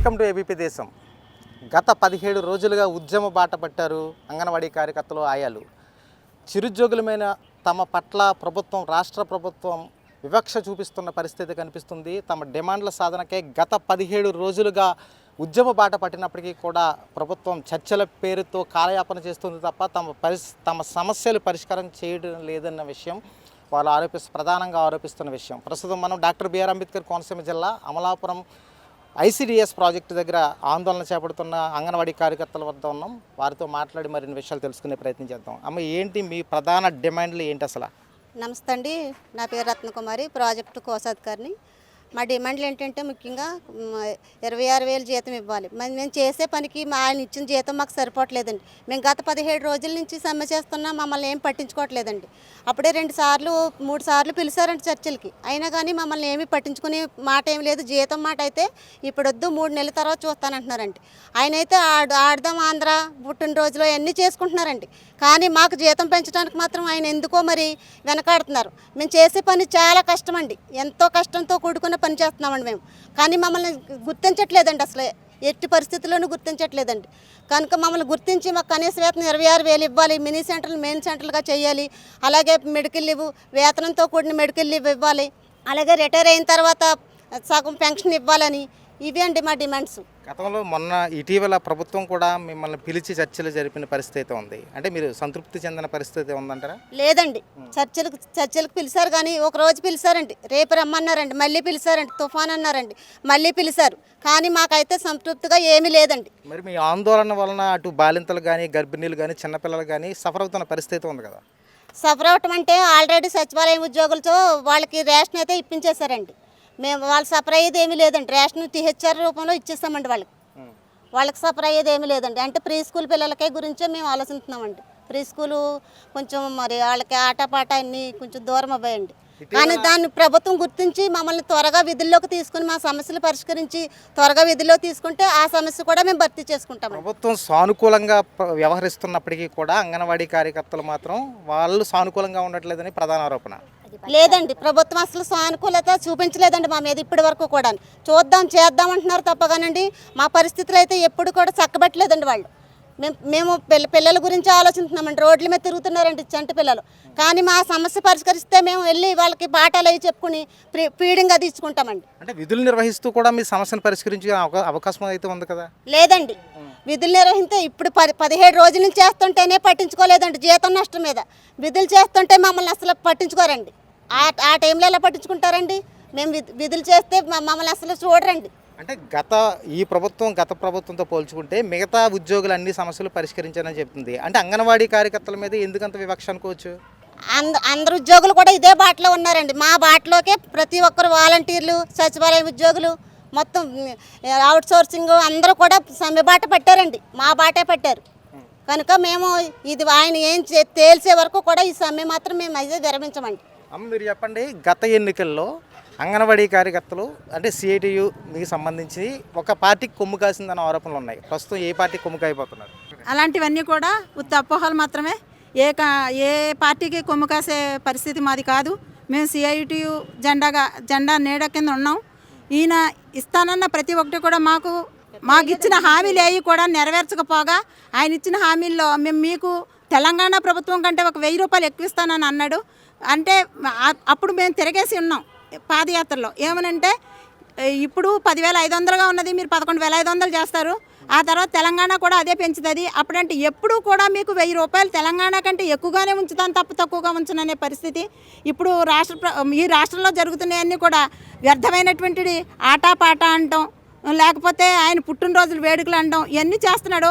Welcome to ABP దేశం. గత పదిహేడు రోజులుగా ఉద్యమ బాట పట్టారు అంగన్వాడీ కార్యకర్తలు ఆయాలు. చిరుద్యోగులమైన తమ పట్ల ప్రభుత్వం రాష్ట్ర ప్రభుత్వం వివక్ష చూపిస్తున్న పరిస్థితి కనిపిస్తుంది. తమ డిమాండ్ల సాధనకే గత పదిహేడు రోజులుగా ఉద్యమ బాట పట్టినప్పటికీ కూడా ప్రభుత్వం చర్చల పేరుతో కాలయాపన చేస్తుంది తప్ప తమ పరిస్ తమ సమస్యలు పరిష్కారం చేయడం లేదన్న విషయం వాళ్ళు ఆరోపిస్తు ప్రధానంగా ఆరోపిస్తున్న విషయం. ప్రస్తుతం మనం డాక్టర్ బిఆర్ అంబేద్కర్ కోనసీమ జిల్లా అమలాపురం ఐసిడిఎస్ ప్రాజెక్టు దగ్గర ఆందోళన చేపడుతున్న అంగన్వాడీ కార్యకర్తల వద్ద ఉన్నాం. వారితో మాట్లాడి మరిన్ని విషయాలు తెలుసుకునే ప్రయత్నం చేద్దాం. అమ్మ ఏంటి మీ ప్రధాన డిమాండ్లు ఏంటి అసలు? నమస్తే అండి. నా పేరు రత్నకుమారి ప్రాజెక్టు కోశాధికారిని. మా డిమాండ్లు ఏంటంటే ముఖ్యంగా ఇరవై ఆరు వేలు జీతం ఇవ్వాలి. మరి మేము చేసే పనికి మా ఆయన ఇచ్చిన జీతం మాకు సరిపోవట్లేదండి. మేము గత పదిహేడు రోజుల నుంచి సమ్మె చేస్తున్నా మమ్మల్ని ఏం పట్టించుకోవట్లేదండి. అప్పుడే రెండు సార్లు మూడు సార్లు పిలిచారండి చర్చలకి. అయినా కానీ మమ్మల్ని ఏమీ పట్టించుకునే మాట ఏం లేదు. జీతం మాట అయితే ఇప్పుడు వద్దు మూడు నెలల తర్వాత చూస్తానంటున్నారండి. ఆయన అయితే ఆడు ఆడదాం ఆంధ్ర పుట్టినరోజులో అన్నీ చేసుకుంటున్నారండి. కానీ మాకు జీతం పెంచడానికి మాత్రం ఆయన ఎందుకో మరి వెనకాడుతున్నారు. మేము చేసే పని చాలా కష్టం అండి ఎంతో కష్టంతో కూడుకున్న పని చేస్తున్నామండి మేము. కానీ మమ్మల్ని గుర్తించట్లేదండి అసలు. ఎట్టి పరిస్థితుల్లోనూ గుర్తించట్లేదండి. కనుక మమ్మల్ని గుర్తించి మాకు కనీస వేతనం ఇరవై ఆరు వేలు ఇవ్వాలి. మినీ సెంటర్లు మెయిన్ సెంటర్లుగా చేయాలి. అలాగే మెడికల్ లీవ్ వేతనంతో కూడిన మెడికల్ లీవ్ ఇవ్వాలి. అలాగే రిటైర్ అయిన తర్వాత సగం పెన్షన్ ఇవ్వాలని ఇవి అండి మా డిమాండ్స్. గతంలో మొన్న ఇటీవల ప్రభుత్వం కూడా మిమ్మల్ని పిలిచి చర్చలు జరిపిన పరిస్థితి ఉంది. అంటే మీరు సంతృప్తి చెందిన పరిస్థితి ఉందంటారా? లేదండి. చర్చలకు చర్చలకు పిలిచారు కానీ ఒక రోజు పిలిచారండి. రేపు రమ్మన్నారండి. మళ్ళీ పిలిచారండి. తుఫాన్ అన్నారండి. మళ్ళీ పిలిచారు. కానీ మాకైతే సంతృప్తిగా ఏమీ లేదండి. మరి మీ ఆందోళన వలన అటు బాలింతలు కానీ గర్భిణీలు కానీ చిన్నపిల్లలు కానీ సఫర్ అవుతున్న పరిస్థితి ఉంది కదా? సఫర్ అవటం అంటే ఆల్రెడీ సచివాలయం ఉద్యోగులతో వాళ్ళకి రేషన్ అయితే ఇప్పించేశారండి. మేము వాళ్ళు సఫర్ అయ్యేది ఏమీ లేదండి. రేషన్ టీహెచ్ఆర్ రూపంలో ఇచ్చేస్తామండి వాళ్ళకి. వాళ్ళకి సఫర్ అయ్యేది ఏమీ లేదండి. అంటే ప్రీ స్కూల్ పిల్లలకే గురించే మేము ఆలోచిస్తున్నామండి. ప్రీ స్కూలు కొంచెం మరి వాళ్ళకి ఆటపాట అన్నీ కొంచెం దూరం అవ్వాయండి. కానీ దాన్ని ప్రభుత్వం గుర్తించి మమ్మల్ని త్వరగా విధుల్లోకి తీసుకుని మా సమస్యలు పరిష్కరించి త్వరగా విధుల్లో తీసుకుంటే ఆ సమస్య కూడా మేము భర్తీ చేసుకుంటామండి. ప్రభుత్వం సానుకూలంగా వ్యవహరిస్తున్నప్పటికీ కూడా అంగన్వాడీ కార్యకర్తలు మాత్రం వాళ్ళు సానుకూలంగా ఉండట్లేదని ప్రధాన ఆరోపణ లేదండి ప్రభుత్వం అసలు సానుకూలత చూపించలేదండి మా మీద ఇప్పటి వరకు కూడా చూద్దాం చేద్దాం అంటున్నారు తప్పగానండి. మా పరిస్థితులు అయితే ఎప్పుడు కూడా చక్కబెట్టలేదండి వాళ్ళు. మేము మేము పిల్ల పిల్లల గురించి ఆలోచిస్తున్నామండి. రోడ్ల మీద తిరుగుతున్నారండి చంటి పిల్లలు. కానీ మా సమస్య పరిష్కరిస్తే మేము వెళ్ళి వాళ్ళకి పాఠాలు అవి చెప్పుకుని ఫీడింగ్ అది ఇచ్చుకుంటామండి. అంటే విధులు నిర్వహిస్తూ కూడా మీ సమస్యను పరిష్కరించే అవకా- అవకాశం అయితే ఉంది కదా? లేదండి. విధులు నిర్వహిస్తే ఇప్పుడు పది పదిహేడు రోజుల నుంచి చేస్తుంటేనే పట్టించుకోలేదండి జీతం నష్టం మీద. విధులు చేస్తుంటే మమ్మల్ని అసలు పట్టించుకోరండి. ఆ ఆ టైంలో ఎలా పట్టించుకుంటారండి? మేము విధు- విధులు చేస్తే మమ్మల్ని అసలు చూడరండి. అంటే గత ఈ ప్రభుత్వం గత ప్రభుత్వంతో పోల్చుకుంటే మిగతా ఉద్యోగులు అన్ని సమస్యలు పరిష్కరించారని చెప్తుంది. అంటే అంగన్వాడీ కార్యకర్తల మీద ఎందుకంత వివక్ష అనుకోవచ్చు? అంద అందరు ఉద్యోగులు కూడా ఇదే బాటలో ఉన్నారండి. మా బాటలోకే ప్రతి ఒక్కరు వాలంటీర్లు సచివాలయం ఉద్యోగులు మొత్తం అవుట్ సోర్సింగ్ అందరూ కూడా సమ్మె బాట పట్టారండి. మా బాటే పట్టారు. కనుక మేము ఇది ఆయన ఏం చే- తేల్చే వరకు కూడా ఈ సమ్మె మాత్రం మేము అయితే విరమించమండి. అమ్మ మీరు చెప్పండి గత ఎన్నికల్లో అంగన్వాడీ కార్యకర్తలు అంటే సిఐటియు మీకు సంబంధించి ఒక పార్టీకి కొమ్ము కాసిందన్న ఆరోపణలు ఉన్నాయి. ప్రస్తుతం ఏ పార్టీ కొమ్ము కాయిపోతున్నారు అలాంటివన్నీ కూడా ఉత్త అపోహలు మాత్రమే. ఏ కా ఏ పార్టీకి కొమ్ము కాసే పరిస్థితి మాది కాదు. మేము సిఐటియు జెండాగా జెండా నీడ కింద ఉన్నాం. ఈయన ఇస్తానన్న ప్రతి ఒక్కటి కూడా మాకు మాకు ఇచ్చిన హామీలు ఏవి కూడా నెరవేర్చకపోగా ఆయన ఇచ్చిన హామీల్లో మేము మీకు తెలంగాణ ప్రభుత్వం కంటే ఒక వెయ్యి రూపాయలు ఎక్కువ ఇస్తానని అన్నాడు. అంటే అప్పుడు మేము తిరగేసి ఉన్నాం పాదయాత్రలో. ఏమనంటే ఇప్పుడు పదివేల ఐదు వందలుగా ఉన్నది మీరు పదకొండు వేల ఐదు వందలు చేస్తారు. ఆ తర్వాత తెలంగాణ కూడా అదే పెంచుతుంది. అప్పుడంటే ఎప్పుడూ కూడా మీకు వెయ్యి రూపాయలు తెలంగాణ కంటే ఎక్కువగానే ఉంచుతాను తప్పు తక్కువగా ఉంచననే పరిస్థితి. ఇప్పుడు రాష్ట్ర ఈ రాష్ట్రంలో జరుగుతున్నాయన్నీ కూడా వ్యర్థమైనటువంటి ఆటాపాట అంటాం. లేకపోతే ఆయన పుట్టినరోజులు వేడుకలు అనడం ఇవన్నీ చేస్తున్నాడు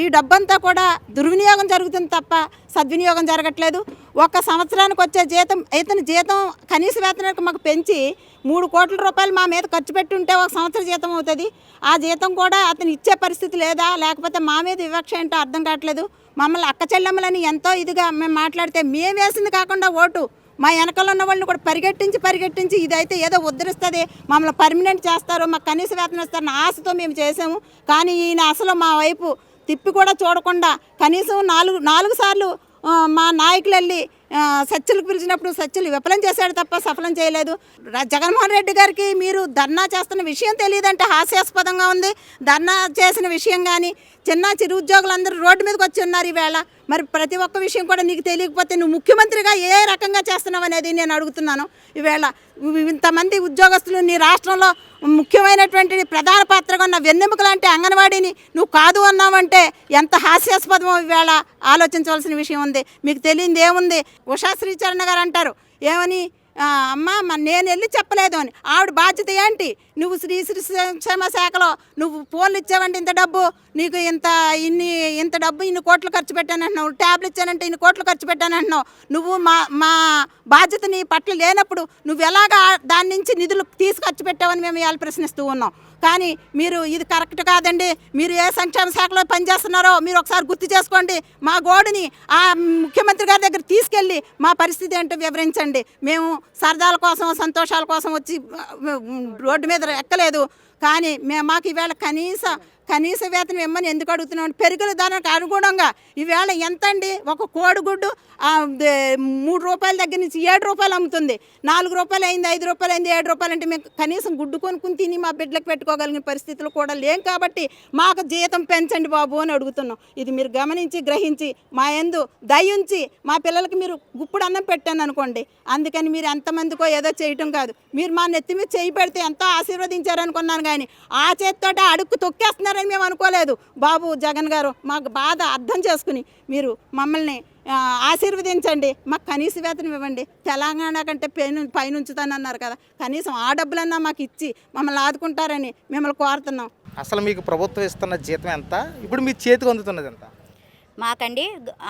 ఈ డబ్బంతా కూడా దుర్వినియోగం జరుగుతుంది తప్ప సద్వినియోగం జరగట్లేదు. ఒక సంవత్సరానికి వచ్చే జీతం ఇతని జీతం కనీస వేతనానికి మాకు పెంచి మూడు కోట్ల రూపాయలు మా మీద ఖర్చు పెట్టుంటే ఒక సంవత్సర జీతం అవుతుంది. ఆ జీతం కూడా అతను ఇచ్చే పరిస్థితి లేదా లేకపోతే మా మీద వివక్ష ఏంటో అర్థం కావట్లేదు. మమ్మల్ని అక్క చెల్లెమ్మలని ఎంతో ఇదిగా మేము మాట్లాడితే మేము వేసింది కాకుండా ఓటు మా వెనకాల ఉన్న వాళ్ళని కూడా పరిగెట్టించి పరిగెట్టించి ఇదైతే ఏదో ఉద్ధరిస్తుంది. మమ్మల్ని పర్మనెంట్ చేస్తారు మాకు కనీస వేతనం ఇస్తారని ఆశతో మేము చేసాము కానీ ఈయన అసలు మా వైపు తిప్పి కూడా చూడకుండా కనీసం నాలుగు నాలుగు సార్లు మా నాయకులు వెళ్ళి ఆ, పిలిచినప్పుడు చర్చలు విఫలం చేశాడు తప్ప సఫలం చేయలేదు. జగన్మోహన్ రెడ్డి గారికి మీరు ధర్నా చేస్తున్న విషయం తెలియదంటే హాస్యాస్పదంగా ఉంది. ధర్నా చేసిన విషయం కానీ చిన్న చిరు ఉద్యోగులందరూ రోడ్డు మీదకి వచ్చి ఉన్నారు ఈవేళ. మరి ప్రతి ఒక్క విషయం కూడా నీకు తెలియకపోతే నువ్వు ముఖ్యమంత్రిగా ఏ రకంగా చేస్తున్నావు అనేది నేను అడుగుతున్నాను. ఈవేళ ఇంతమంది ఉద్యోగస్తులు నీ రాష్ట్రంలో ముఖ్యమైనటువంటి ప్రధాన పాత్రగా ఉన్న వెన్నెముక లాంటి అంగన్వాడీని నువ్వు కాదు అన్నావంటే ఎంత హాస్యాస్పదమో ఈవేళ ఆలోచించవలసిన విషయం ఉంది. మీకు తెలియంది ఏముంది? ఉషా శ్రీచరణ గారు అంటారు. ఏమని? అమ్మ నేను వెళ్ళి చెప్పలేదు అని. ఆవిడ బాధ్యత ఏంటి? నువ్వు శ్రీ శ్రీ సంక్షేమ శాఖలో నువ్వు ఫోన్లు ఇచ్చావంటే ఇంత డబ్బు నీకు ఇంత ఇన్ని ఇంత డబ్బు ఇన్ని కోట్లు ఖర్చు పెట్టానంటున్నావు. ట్యాబ్లు ఇచ్చానంటే ఇన్ని కోట్లు ఖర్చు పెట్టానంటున్నావు. నువ్వు మా మా బాధ్యత నీ పట్ల లేనప్పుడు నువ్వు ఎలాగా దాని నుంచి నిధులు తీసి ఖర్చు పెట్టావని మేము ఇవాళ ప్రశ్నిస్తూ ఉన్నాం. కానీ మీరు ఇది కరెక్ట్ కాదండి. మీరు ఏ సంక్షేమ శాఖలో పనిచేస్తున్నారో మీరు ఒకసారి గుర్తు చేసుకోండి. మా గోడుని ఆ ముఖ్యమంత్రి గారి దగ్గర తీసుకెళ్ళి మా పరిస్థితి ఏంటో వివరించండి. మేము సరదాల కోసం సంతోషాల కోసం వచ్చి రోడ్డు మీద ఎక్కలేదు. కానీ మే మాకు ఈవేళ కనీస కనీస వేతనం ఇమ్మని ఎందుకు అడుగుతున్నాం? పెరుగుల ధరకు అనుగుణంగా ఈవేళ ఎంత అండి ఒక కోడిగుడ్డు మూడు రూపాయల దగ్గర నుంచి ఏడు రూపాయలు అమ్ముతుంది. నాలుగు రూపాయలు అయింది ఐదు రూపాయలు అయింది ఏడు రూపాయలు అంటే మేము కనీసం గుడ్డు కొనుక్కుని తిని మా బిడ్డలకు పెట్టుకోగలిగిన పరిస్థితులు కూడా లేం కాబట్టి మాకు జీతం పెంచండి బాబు అని అడుగుతున్నాం. ఇది మీరు గమనించి గ్రహించి మా ఎందు దయించి మా పిల్లలకి మీరు గుప్పుడు అన్నం పెట్టాను అనుకోండి. అందుకని మీరు ఎంతమందికో ఏదో చేయటం కాదు. మీరు మా నెత్తి మీద చేయి పెడితే ఎంతో ఆశీర్వదించారనుకున్నాను కానీ ఆ చేతితోటే అడుక్కు తొక్కేస్తున్నారని మేము అనుకోలేదు. బాబు జగన్ గారు మాకు బాధ అర్థం చేసుకుని మీరు మమ్మల్ని ఆశీర్వదించండి. మాకు కనీస వేతనం ఇవ్వండి. తెలంగాణ కంటే పైన పైన ఉంచుతానన్నారు కదా. కనీసం ఆ డబ్బులన్నా మాకు ఇచ్చి మమ్మల్ని ఆదుకుంటారని మిమ్మల్ని కోరుతున్నాం. అసలు మీకు ప్రభుత్వం ఇస్తున్న జీతం ఎంత? ఇప్పుడు మీ చేతికి అందుతున్నది ఎంత? మాకండి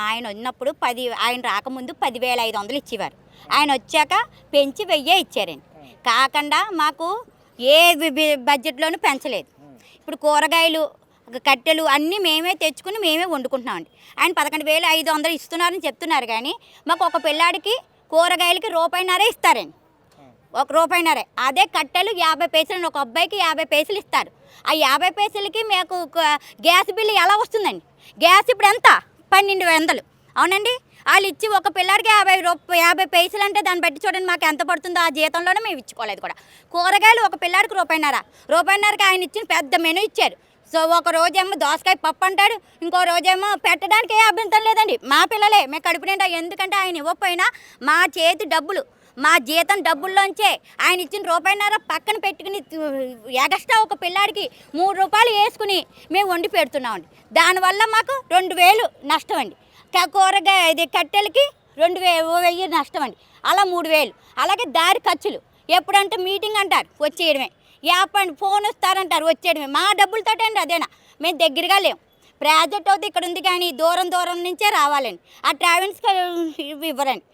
ఆయన ఉన్నప్పుడు పది ఆయన రాకముందు పదివేల ఐదు వందలు ఇచ్చేవారు. ఆయన వచ్చాక పెంచి వెయ్యే ఇచ్చారండి. కాకుండా మాకు ఏ బడ్జెట్లోనూ పెంచలేదు. ఇప్పుడు కూరగాయలు కట్టెలు అన్నీ మేమే తెచ్చుకుని మేమే వండుకుంటున్నామండి. ఆయన పదకొండు వేలు ఐదు వందలు ఇస్తున్నారని చెప్తున్నారు కానీ మాకు ఒక పిల్లాడికి కూరగాయలకి రూపాయిన్నరే ఇస్తారండి. ఒక రూపాయిన్నరే. అదే కట్టెలు యాభై పైసలు ఒక అబ్బాయికి యాభై పైసలు ఇస్తారు. ఆ యాభై పైసలకి మీకు గ్యాస్ బిల్లు ఎలా వస్తుందండి? గ్యాస్ ఇప్పుడు ఎంత? పన్నెండు వందలు. అవునండి. వాళ్ళు ఇచ్చి ఒక పిల్లాడికి యాభై రూప యాభై పైసలు అంటే దాన్ని బట్టి చూడండి మాకు ఎంత పడుతుందో ఆ జీతంలోనే మేము ఇచ్చుకోలేదు కూడా. కూరగాయలు ఒక పిల్లాడికి రూపాయిన్నర. రూపాయిన్నరకి ఆయన ఇచ్చిన పెద్ద మెనూ ఇచ్చారు. సో ఒక రోజేమో దోసకాయ పప్పు అంటాడు. ఇంకో రోజేమో పెట్టడానికి ఏ అభ్యంతరం లేదండి. మా పిల్లలే మేము కడుపు నిండా ఎందుకంటే ఆయన ఇవ్వకపోయినా మా చేతి డబ్బులు మా జీతం డబ్బుల్లోంచే ఆయన ఇచ్చిన రూపాయిన్నర పక్కన పెట్టుకుని ఎగస్ట్రా ఒక పిల్లాడికి మూడు రూపాయలు వేసుకుని మేము వండి పెడుతున్నామండి. దానివల్ల మాకు రెండు వేలు నష్టం అండి. కూరగాయ ఇది కట్టెలకి రెండు వే ఓ వెయ్యి నష్టం అండి. అలా మూడు వేలు. అలాగే దారి ఖర్చులు. ఎప్పుడంటే మీటింగ్ అంటారు వచ్చేయడమే. యాప్ అండి ఫోన్ వస్తారంటారు వచ్చేయడమే. మా డబ్బులతోటే అండి అదేనా. మేము దగ్గరగా లేము ప్రాజెక్ట్ అయితే ఇక్కడ ఉంది కానీ దూరం దూరం నుంచే రావాలండి. ఆ ట్రావెల్స్కి ఇవ్వరండి.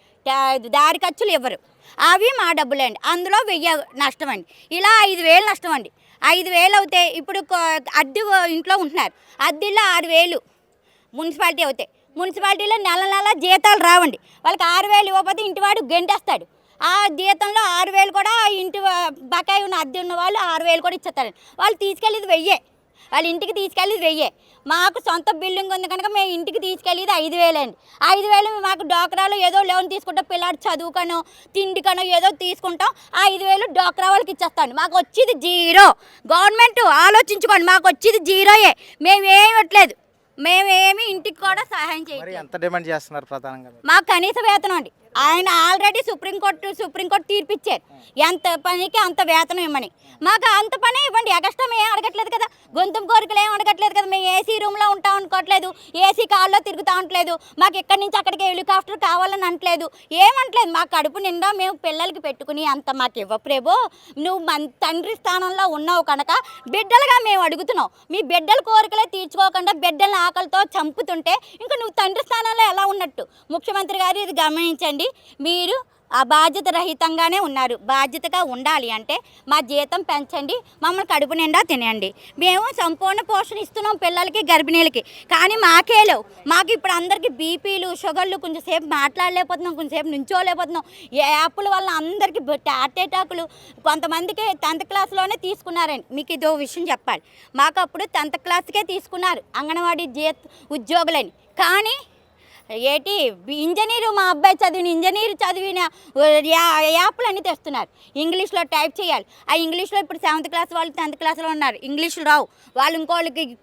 దారి ఖర్చులు ఇవ్వరు. అవి మా డబ్బులే అండి. అందులో వెయ్యి నష్టం అండి. ఇలా ఐదు వేలు నష్టం అండి. ఐదు వేలు అవుతే ఇప్పుడు అద్దె ఇంట్లో ఉంటున్నారు. అద్దెలో ఆరు వేలు. మున్సిపాలిటీ అవుతాయి మున్సిపాలిటీలో నెల నెల జీతాలు రావండి. వాళ్ళకి ఆరు వేలు ఇవ్వకపోతే ఇంటివాడు గెంటేస్తాడు. ఆ జీతంలో ఆరు వేలు కూడా ఇంటి బకాయి ఉన్న అద్దె ఉన్న వాళ్ళు ఆరు వేలు కూడా ఇచ్చేస్తారండి. వాళ్ళు తీసుకెళ్ళేది వెయ్యే. వాళ్ళ ఇంటికి తీసుకెళ్ళేది వెయ్యే. మాకు సొంత బిల్డింగ్ ఉంది కనుక మేము ఇంటికి తీసుకెళ్ళేది ఐదు వేలండి. ఐదు వేలు మాకు డోక్రాలో ఏదో లోన్ తీసుకుంటాం. పిల్లాడు చదువుకనో తిండికనో ఏదో తీసుకుంటాం. ఆ ఐదు వేలు డోక్రా వాళ్ళకి ఇచ్చేస్తాను మాకు వచ్చేది జీరో. గవర్నమెంట్ ఆలోచించుకోండి. మాకు వచ్చేది జీరోయే. మేము ఏమి ఇవ్వట్లేదు. మేమేమి ఇంటికి కూడా సహాయం చేయట్లేదు ఎంత డిమాండ్ చేస్తున్నారు ప్రధానంగా? మాకు కనీస వేతనం అండి ఆయన ఆల్రెడీ సుప్రీంకోర్టు సుప్రీంకోర్టు తీర్పిచ్చారు. ఎంత పనికి అంత వేతనం ఇవ్వమని. మాకు అంత పని ఇవ్వండి. ఎగస్ట్రా మేము ఏం అడగట్లేదు కదా. గొంతుం కోరికలు ఏం అడగట్లేదు కదా. మేము ఏసీ రూమ్లో ఉంటాం అనుకోవట్లేదు ఏసీ కార్లో తిరుగుతా ఉండట్లేదు మాకు ఎక్కడి నుంచి అక్కడికి హెలికాప్టర్ కావాలని అనట్లేదు. ఏమంటలేదు మా కడుపు నిండా మేము పిల్లలకి పెట్టుకుని అంత మాకు ఇవ్వప్రేబో నువ్వు మన తండ్రి స్థానంలో ఉన్నావు కనుక బిడ్డలుగా మేము అడుగుతున్నాం. మీ బిడ్డల కోరికలే తీర్చుకోకుండా బిడ్డల ఆకలితో చంపుతుంటే ఇంకా నువ్వు తండ్రి స్థానంలో ఎలా ఉన్నట్టు? ముఖ్యమంత్రి గారు ఇది గమనించండి. మీరు బాధ్యత రహితంగానే ఉన్నారు. బాధ్యతగా ఉండాలి అంటే మా జీతం పెంచండి మమ్మల్ని కడుపు నిండా తినండి మేము సంపూర్ణ పోషణ ఇస్తున్నాం పిల్లలకి గర్భిణీలకి. కానీ మాకే లేవు. మాకు ఇప్పుడు అందరికీ బీపీలు షుగర్లు కొంచెంసేపు మాట్లాడలేకపోతున్నాం కొంచెంసేపు నుంచోలేకపోతున్నాం. ఈ యాప్ల వల్ల అందరికీ హార్ట్ అటాకులు కొంతమందికి టెన్త్ క్లాస్లోనే తీసుకున్నారని మీకు ఇదో విషయం చెప్పాలి. మాకు అప్పుడు టెన్త్ క్లాస్కే తీసుకున్నారు అంగన్వాడీ జీ ఉద్యోగులని. కానీ ఏటి? ఇంజనీరు మా అబ్బాయి చదివిన ఇంజనీర్ చదివిన యా- యాప్లు అన్నీ తెస్తున్నారు. ఇంగ్లీష్లో టైప్ చేయాలి. ఆ ఇంగ్లీష్లో ఇప్పుడు సెవెంత్ క్లాస్ వాళ్ళు టెన్త్ క్లాస్లో ఉన్నారు. ఇంగ్లీష్లో రావు. వాళ్ళు ఇంకోళ్ళకి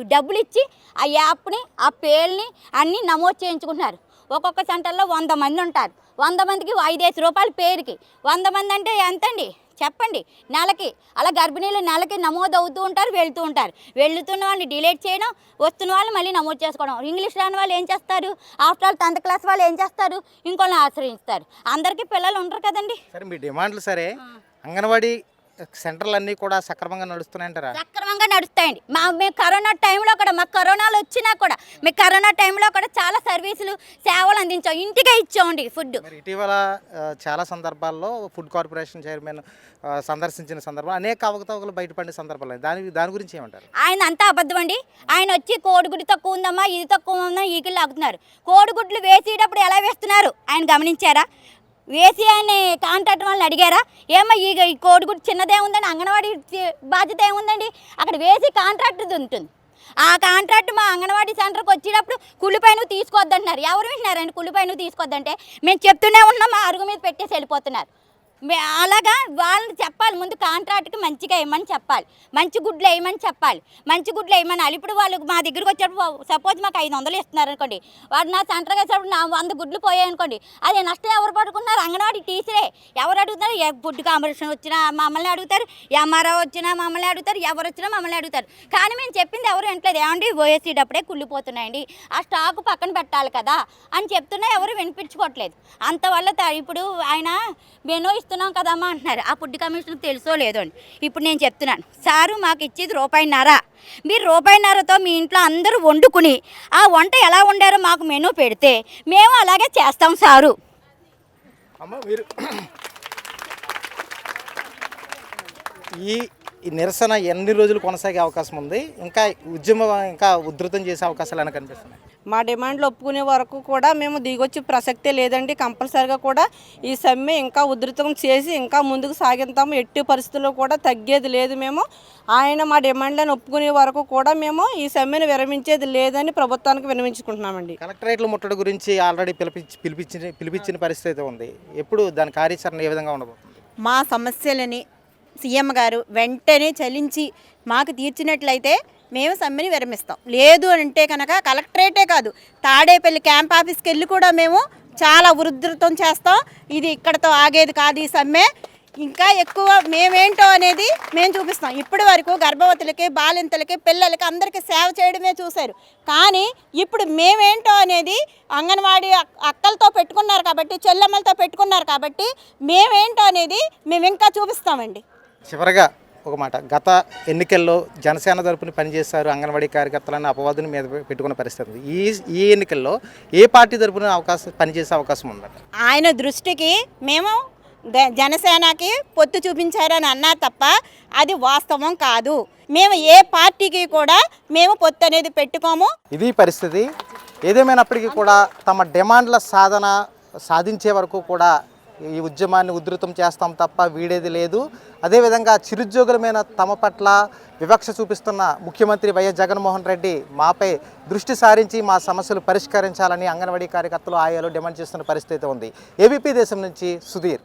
డబ్బులు ఇచ్చి ఆ యాప్ని ఆ పేల్ని అన్నీ నమోదు చేయించుకుంటున్నారు. ఒక్కొక్క సెంటర్లో వంద మంది ఉంటారు. వంద మందికి ఐదేసి రూపాయలు పేరుకి. వంద మంది అంటే ఎంతండి? చెప్పండి. నెలకి అలా గర్భిణీలు నెలకి నమోదు అవుతూ ఉంటారు వెళ్తూ ఉంటారు. వెళ్తున్న వాళ్ళని డిలీట్ చేయడం వస్తున్న వాళ్ళు మళ్ళీ నమోదు చేసుకోవడం. ఇంగ్లీష్ రాని వాళ్ళు ఏం చేస్తారు? ఆఫ్టర్ ఆల్ టెన్త్ క్లాస్ వాళ్ళు ఏం చేస్తారు? ఇంకోళ్ళని ఆశ్రయిస్తారు. అందరికీ పిల్లలు ఉండరు కదండి. సరే మీ డిమాండ్లు సరే. అంగన్వాడీ సెంటర్లు అన్నీ కూడా సక్రమంగా నడుస్తున్నాయంటారా? సక్రమంగా నడుస్తాయండి. మా మేము కరోనా టైంలో కూడా మాకు కరోనాలు వచ్చినా కూడా మేము కరోనా టైంలో కూడా చాలా సర్వీసులు సేవలు అందించాం. ఇంటికే ఇచ్చామండి ఫుడ్ మరి ఇటీవల ఆ, చాలా సందర్భాల్లో ఫుడ్ కార్పొరేషన్ చైర్మన్ ఆ, సందర్శించిన సందర్భం అనేక అవకతవకలు బయటపడిన సందర్భాలు ఉన్నాయి. దాని దాని గురించి ఏమంటారు? ఆయన అంతా అబద్ధం అండి. ఆయన వచ్చి కోడిగుడ్డు తక్కువ ఉందమ్మా ఇది తక్కువ ఉందా ఈకిళ్ళు లాగుతున్నారు. కోడిగుడ్లు వేసేటప్పుడు ఎలా వేస్తున్నారు? ఆయన గమనించారా? వేసి ఆయన కాంట్రాక్టర్ వాళ్ళని అడిగారా? ఏమో ఈ కోడిగుడి చిన్నదే ఉందండి అంగన్వాడీ బాధ్యత ఏముందండి? అక్కడ వేసి కాంట్రాక్టర్ ఉంటుంది. ఆ కాంట్రాక్ట్ మా అంగన్వాడీ సెంటర్కి వచ్చేటప్పుడు కుళ్ళిపైన నువ్వు తీసుకోవద్దంటున్నారు. ఎవరు వింటున్నారండి? కుళ్ళిపైన నువ్వు తీసుకోవద్దంటే? మేము చెప్తూనే ఉన్నాం మా అరుగు మీద పెట్టేసి వెళ్ళిపోతున్నారు. అలాగా వాళ్ళని చెప్పాలి. ముందు కాంట్రాక్ట్కి మంచిగా వేయమని చెప్పాలి. మంచి గుడ్లు వేయమని చెప్పాలి. మంచి గుడ్లు వేయమనాలి. ఇప్పుడు వాళ్ళు మా దగ్గరకు వచ్చేటప్పుడు సపోజ్ మాకు ఐదు వందలు ఇస్తున్నారు అనుకోండి. వాడు నా సెంటర్కి వచ్చేటప్పుడు నా వంద గుడ్లు పోయాయి అనుకోండి. అదే నష్టం ఎవరు పడుకున్నారు అంగన్వాడీ టీచరే. ఎవరు అడుగుతారు? ఏ ఫుడ్ కాంపిటీషన్ వచ్చినా మమ్మల్ని అడుగుతారు. ఎంఆర్ఓ వచ్చినా మమ్మల్ని అడుగుతారు. ఎవరు వచ్చినా మమ్మల్ని అడుగుతారు. కానీ మేము చెప్పింది ఎవరు వింటలేదు ఏమండి? వేసేటప్పుడే కుళ్ళిపోతున్నాయండి. ఆ స్టాక్ పక్కన పెట్టాలి కదా అని చెప్తున్నా ఎవరు వినిపించుకోవట్లేదు. అంతవల్ల ఇప్పుడు ఆయన మెనూ చెప్తున్నాం కదమ్మా అంటున్నారు. ఆ ఫుడ్ కమిషన్కి తెలుసో లేదో అని. ఇప్పుడు నేను చెప్తున్నాను. సారు మాకు ఇచ్చేది రూపాయిన్నర. మీరు రూపాయిన్నరతో మీ ఇంట్లో అందరూ వండుకుని ఆ వంట ఎలా వండారో మాకు మెనూ పెడితే మేము అలాగే చేస్తాం సారు. ఈ ఈ నిరసన ఎన్ని రోజులు కొనసాగే అవకాశం ఉంది? ఇంకా ఉద్యమం ఇంకా ఉధృతం చేసే అవకాశాలు అని కనిపిస్తున్నాయి? మా డిమాండ్లు ఒప్పుకునే వరకు కూడా మేము దిగొచ్చే ప్రసక్తే లేదండి. కంపల్సరిగా కూడా ఈ సమ్మె ఇంకా ఉధృతం చేసి ఇంకా ముందుకు సాగిస్తాము ఎట్టి పరిస్థితుల్లో కూడా తగ్గేది లేదు మేము. ఆయన మా డిమాండ్లను ఒప్పుకునే వరకు కూడా మేము ఈ సమ్మెను విరమించేది లేదని ప్రభుత్వానికి విరమించుకుంటున్నామండి కలెక్టరేట్ల ముట్టడి గురించి ఆల్రెడీ పిలిపించి పిలిపించిన పిలిపించిన పరిస్థితి అయితే ఉంది. ఎప్పుడు దాని కార్యాచరణ ఏ విధంగా ఉండబోతుంది? మా సమస్యలని సీఎం గారు వెంటనే చలించి మాకు తీర్చినట్లయితే మేము సమ్మెని విరమిస్తాం. లేదు అంటే కనుక కలెక్టరేటే కాదు తాడేపల్లి క్యాంప్ ఆఫీస్కి వెళ్ళి కూడా మేము చాలా ఉధృతం చేస్తాం. ఇది ఇక్కడతో ఆగేది కాదు ఈ సమ్మె. ఇంకా ఎక్కువ మేమేంటో అనేది మేము చూపిస్తాం. ఇప్పటి వరకు గర్భవతులకి బాలింతలకి పిల్లలకి అందరికీ సేవ చేయడమే చూశారు. కానీ ఇప్పుడు మేమేంటో అనేది అంగన్వాడీ అక్కలతో పెట్టుకున్నారు కాబట్టి చెల్లెమ్మలతో పెట్టుకున్నారు కాబట్టి మేమేంటో అనేది మేము ఇంకా చూపిస్తామండి. చివరగా ఒక మాట. గత ఎన్నికల్లో జనసేన తరపున పనిచేశారు అంగన్వాడీ కార్యకర్తలను అపవాదుని మీద పెట్టుకున్న పరిస్థితి ఈ ఈ ఎన్నికల్లో ఏ పార్టీ తరపున అవకాశం పనిచేసే అవకాశం ఉందంట? ఆయన దృష్టికి మేము జనసేనకి పొత్తు చూపించారని అన్నారు తప్ప అది వాస్తవం కాదు. మేము ఏ పార్టీకి కూడా మేము పొత్తు అనేది పెట్టుకోము. ఇది పరిస్థితి. ఏదేమైనప్పటికీ కూడా తమ డిమాండ్ల సాధన సాధించే వరకు కూడా ఈ ఉద్యమాన్ని ఉధృతం చేస్తాం తప్ప వీడేది లేదు. అదేవిధంగా చిరుద్యోగులమైన తమ పట్ల వివక్ష చూపిస్తున్న ముఖ్యమంత్రి వైఎస్ జగన్మోహన్ రెడ్డి మాపై దృష్టి సారించి మా సమస్యలు పరిష్కరించాలని అంగన్వాడీ కార్యకర్తలు ఆయాలు డిమాండ్ చేస్తున్న పరిస్థితి ఉంది. ఏబీపీ దేశం నుంచి సుధీర్.